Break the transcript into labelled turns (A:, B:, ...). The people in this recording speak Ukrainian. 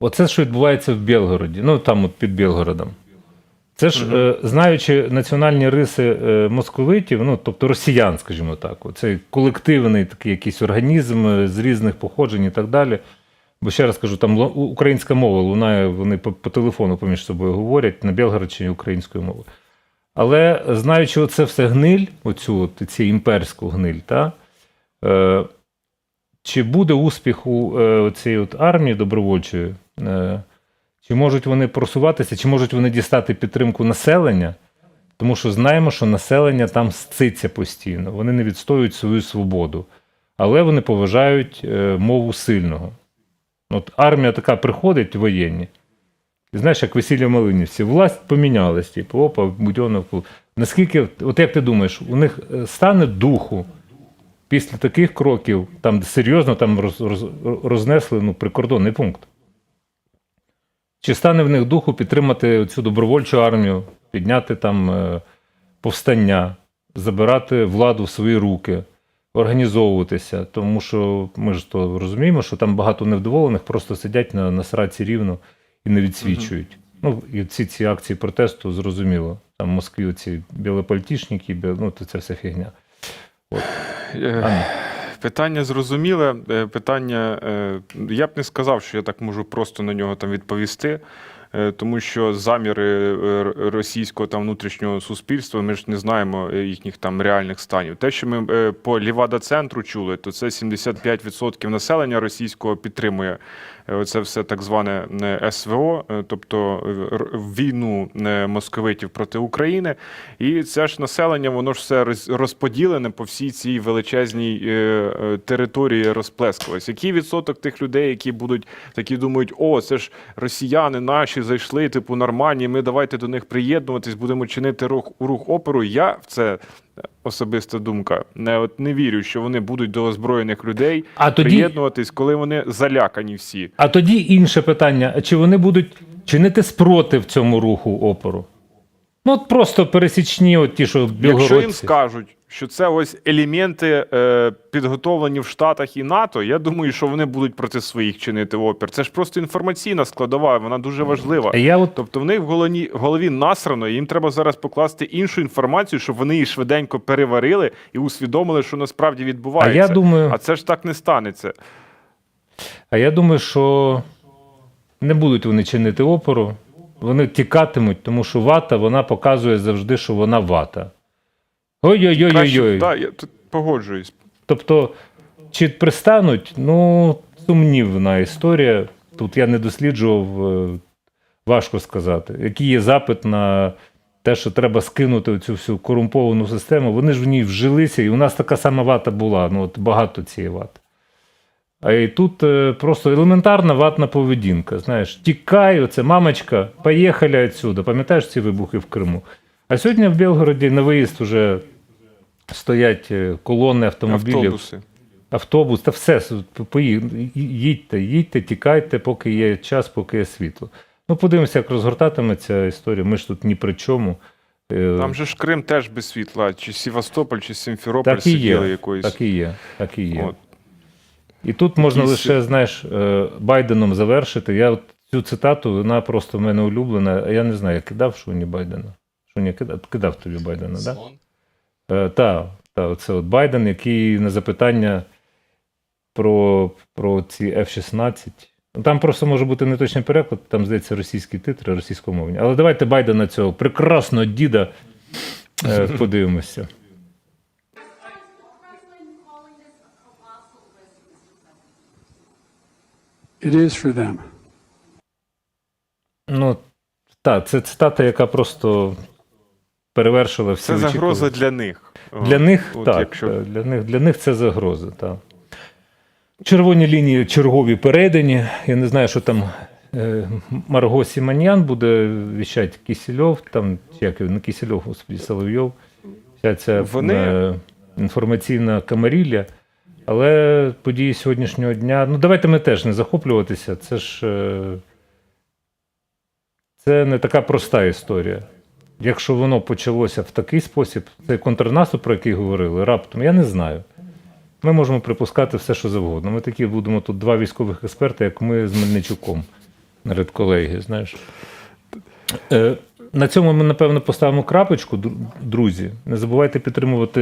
A: Оце, що відбувається в Білгороді, ну там от під Білгородом. Це ж, е, знаючи національні риси е, московитів, ну тобто росіян, скажімо так, цей колективний такий якийсь організм е, з різних походжень і так далі. Бо ще раз кажу, там українська мова лунає, вони по, по телефону поміж собою говорять на Білгородщині українською мовою. Але знаючи оце все гниль, оцю от, ці імперську гниль, та, е, чи буде успіх у е, цієї от армії добровольчої? Е, чи можуть вони просуватися, чи можуть вони дістати підтримку населення? Тому що знаємо, що населення там сциться постійно, вони не відстоюють свою свободу, але вони поважають е, мову сильного. От армія така приходить воєнні. І знаєш, як весілля Малинівці, власть помінялась, типу, опа, Будьонов. Наскільки, от як ти думаєш, у них е, стане духу після таких кроків, там серйозно там роз, роз, рознесли ну, прикордонний пункт? Чи стане в них духу підтримати цю добровольчу армію, підняти там е, повстання, забирати владу в свої руки, організовуватися? Тому що ми ж то розуміємо, що там багато невдоволених просто сидять на, на сраці рівно і не відсвічують. Ну, і ці, ці акції протесту зрозуміло. Там в Москві ці білопальтішники, бі... ну, то це вся фігня.
B: Е,
A: Анна.
B: Питання зрозуміле. Е, Питання, е, я б не сказав, що я так можу просто на нього там відповісти. е, Тому що заміри російського там внутрішнього суспільства, ми ж не знаємо їхніх там реальних станів. Те, що ми по Лівада-центру чули, то це 75% населення російського підтримує е, оце все так зване е, СВО, е, тобто е, війну московитів проти України. І це ж населення, воно ж все роз- розподілене по всій цій величезній території розплескалось. Який відсоток тих людей, які будуть такі думають, о, це ж росіяни наші зайшли, типу нормальні, ми давайте до них приєднуватись, будемо чинити рух рух оперу. Я в це особиста думка. Не от не вірю, що вони будуть до озброєних людей
A: А тоді-
B: приєднуватись, коли вони залякані всі.
A: А тоді інше питання: чи вони будуть чинити спротив цьому руху опору? Ну, от просто пересічні, от ті, що білгородці.
B: Якщо їм скажуть, що це ось елементи е, підготовлені в Штатах і НАТО, я думаю, що вони будуть проти своїх чинити опір. Це ж просто інформаційна складова, вона дуже важлива.
A: Я от
B: Тобто в них в голові, в голові насрано, і їм треба зараз покласти іншу інформацію, щоб вони її швиденько переварили і усвідомили, що насправді відбувається.
A: А я думаю-
B: а це ж так не станеться.
A: А я думаю, що не будуть вони чинити опору, вони тікатимуть, тому що вата вона показує завжди, що вона вата.
B: Краще,
A: Ой-ой-ой.
B: да, я тут погоджуюсь.
A: Тобто, чи пристануть, ну, сумнівна історія. Тут я не досліджував, е, важко сказати. Який є запит на те, що треба скинути цю всю корумповану систему. Вони ж в ній вжилися, і у нас така сама вата була, ну от багато цієї вати. А і тут е, просто елементарна ватна поведінка. Знаєш, тікай, оце мамочка, поїхали відсюди. Пам'ятаєш ці вибухи в Криму? А сьогодні в Білгороді на виїзд вже стоять е, колони автомобілів
B: Автобуси.
A: автобус, та все, їдьте, їдьте, тікайте, поки є час, поки є світло. Ну, подивимося, як розгортатиметься історія. Ми ж тут ні при чому. Е,
B: Там же ж Крим теж без світла, чи Севастополь, чи Сімферополь
A: так і
B: сиділи
A: є.
B: якоюсь.
A: Так і є. Так і є.
B: От.
A: І тут можна
B: Якісь-
A: лише, знаєш, е, Байденом завершити. Я от цю цитату, вона просто в мене улюблена. А Я не знаю, я кидав Шуні Байдена. Шуні кидав, кидав тобі Байдена, так? Да? Е, та, та, це от Байден, який на запитання про, про ці F-16. Ну, Там просто може бути неточний переклад, там, здається, російські титри, російськомовні. Але давайте Байдена цього прекрасного діда е, подивимося.
C: It is for them.
A: Ну, так, це цитата, яка просто перевершила всі
B: Це загроза для них.
A: Для них,
B: От
A: так,
B: якщо-
A: для них, для них це загроза, так. Червоні лінії чергові передані. Я не знаю, що там е, Марго Сіманян буде віщати Кисельов, там, як не Кисельов, господи, Соловйов. Вся ця
B: Вони-
A: е, інформаційна камарілля. Але події сьогоднішнього дня. Ну, давайте ми теж не захоплюватися. Це ж е, це не така проста історія. Якщо воно почалося в такий спосіб, цей контрнаступ, про який говорили, раптом, я не знаю. Ми можемо припускати все, що завгодно. Ми такі будемо тут два військових експерти, як ми з Мельничуком. редколегія, знаєш. Е, на цьому ми, напевно, поставимо крапочку, друзі. Не забувайте підтримувати